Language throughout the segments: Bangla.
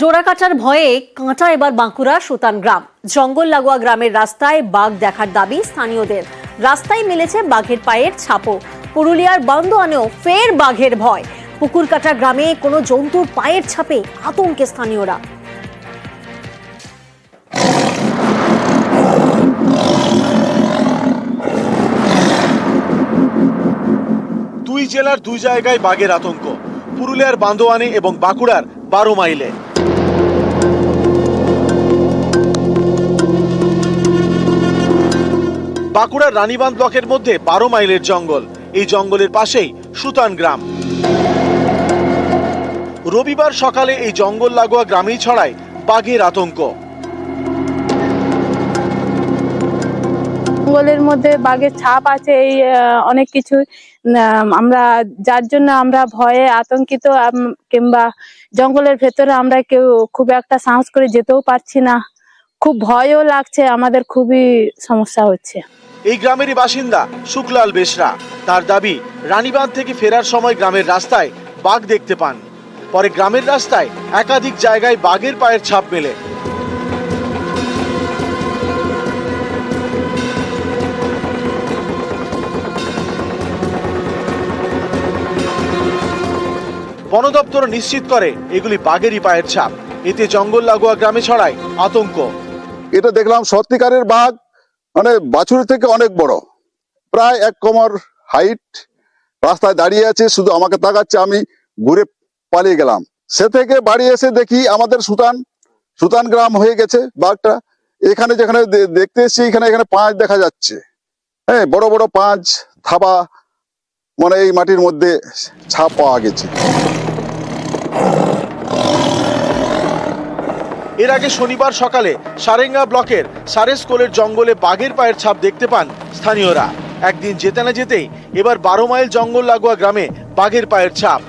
ডোরাকাটার ভয়ে কাঁটা এবার বাঁকুড়া সুতান গ্রাম। জঙ্গল লাগোয়া গ্রামের রাস্তায় বাঘ দেখার দাবি স্থানীয়দের। রাস্তায় মিলেছে বাঘের পায়ের ছাপও। পুরুলিয়ার বান্দোয়ানেও ফের বাঘের ভয়। পুকুরকাটা গ্রামে কোনো জন্তুর পায়ের ছাপে আতঙ্কে স্থানীয়রা। দুই জেলার দুই জায়গায় বাঘের আতঙ্ক। পুরুলিয়ার বান্দোয়ানে এবং বাঁকুড়ার বারো মাইলে। বাঁকুড়ার রানীবাঁধ ব্লকের মধ্যে বারো মাইলের জঙ্গল। এই জঙ্গলের পাশেই সুতান গ্রাম। রবিবার সকালে এই জঙ্গল লাগোয়া গ্রামেই ছড়ায় বাঘের আতঙ্ক। জঙ্গলের মধ্যে বাঘের ছাপ আছে, এই অনেক কিছু। আমরা, যার জন্য আমরা ভয়ে আতঙ্কিত কিংবা জঙ্গলের ভেতরে আমরা কেউ খুব একটা সাহস করে যেতেও পারছি না। খুব ভয়ও লাগছে, আমাদের খুবই সমস্যা হচ্ছে। এই গ্রামেরই বাসিন্দা শুকলাল বেশরা তার দাবি, রানীবাঁধ থেকে ফেরার সময় গ্রামের রাস্তায় বাঘ দেখতে পান। পরে গ্রামের রাস্তায় একাধিক জায়গায় বাঘের পায়ের ছাপ মেলে। বন দপ্তর নিশ্চিত করে, এগুলি বাঘেরই পায়ের ছাপ। এতে জঙ্গল লাগোয়া গ্রামে ছড়ায় আতঙ্ক। এটা দেখলাম সত্যিকারের বাঘ মানে বাছুরের থেকে অনেক বড়। প্রায় এক কোমর হাইট রাস্তায় দাঁড়িয়ে আছে, শুধু আমাকে তাকাচ্ছে, আমি ঘুরে পালিয়ে গেলাম। সে থেকে বাড়ি এসে দেখি আমাদের সুতান সুতান গ্রাম হয়ে গেছে বাঘটা। এখানে যেখানে দেখতে এসছি, এখানে এখানে পাঁচ দেখা যাচ্ছে। হ্যাঁ বড় বড় পাঁচ থাবা মানে এই মাটির মধ্যে ছাপ পাওয়া গেছে। এর আগে শনিবার সকালে সারেঙ্গা ব্লকের সারেস্কোলের জঙ্গলে বাঘের পায়ের ছাপ দেখতে পান স্থানীয়রা। একদিন যেতে না যেতেই এবার বারো মাইল জঙ্গল লাগোয়া গ্রামে বাঘের পায়ের ছাপ।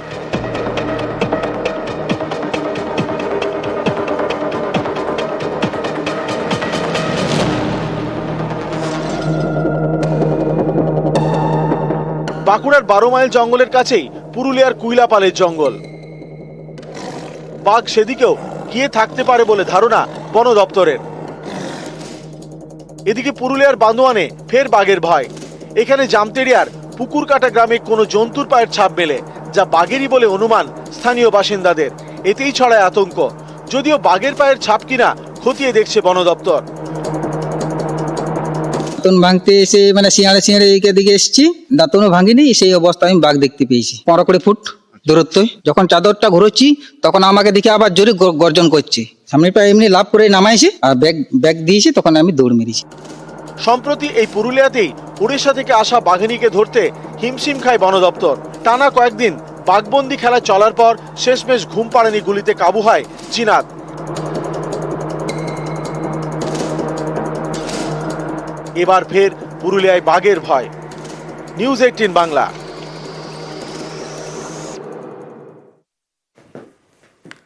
বাঁকুড়ার বারো মাইল জঙ্গলের কাছেই পুরুলিয়ার কুইলাপালের জঙ্গল। বাঘ সেদিকেও গিয়ে থাকতে পারে বলে ধারণা বন দপ্তরের এদিকে পুরুলিয়ার বান্দোয়ানে ফের বাঘের ভয়। এখানে জামতেরিয়ার পুকুর কাটা গ্রামে কোনো জন্তুর পায়ের ছাপ মেলে, যা বাঘেরই বলে অনুমান স্থানীয় বাসিন্দাদের। এতেই ছড়ায় আতঙ্ক। যদিও বাঘের পায়ের ছাপ কিনা খতিয়ে দেখছে বন দপ্তর দাঁতন ভাঙতে এসে মানে সিঁড়ে সিঁড়ে এদিকে দিকে এসেছি, দাঁতনও ভাঙিনি, সেই অবস্থায় আমি বাঘ দেখতে পেয়েছি। পনেরো কুড়ি ফুট দূরত্ব, যখন চাদরটা ঘুরোচ্ছি, তখন আমাকে দেখে আবার জোরে গর্জন করছে। সামনে প্রায় এমনি লাভ করে নামাইছে, আর ব্যাগ ব্যাগ দিয়েছে, তখন আমি দৌড় মেরেছি। সম্প্রতি এই পুরুলিয়াতেই উড়িষ্যা থেকে আসা বাঘিনীকে ধরতে হিমশিম খায় বন দপ্তর টানা কয়েকদিন বাঘবন্দি খেলা চলার পর শেষমেশ ঘুম পাড়েনি গুলিতে কাবু হয় চিনাত এবার ফের পুরুলিয়ায় বাঘের ভয়। News Eighteen Bangla.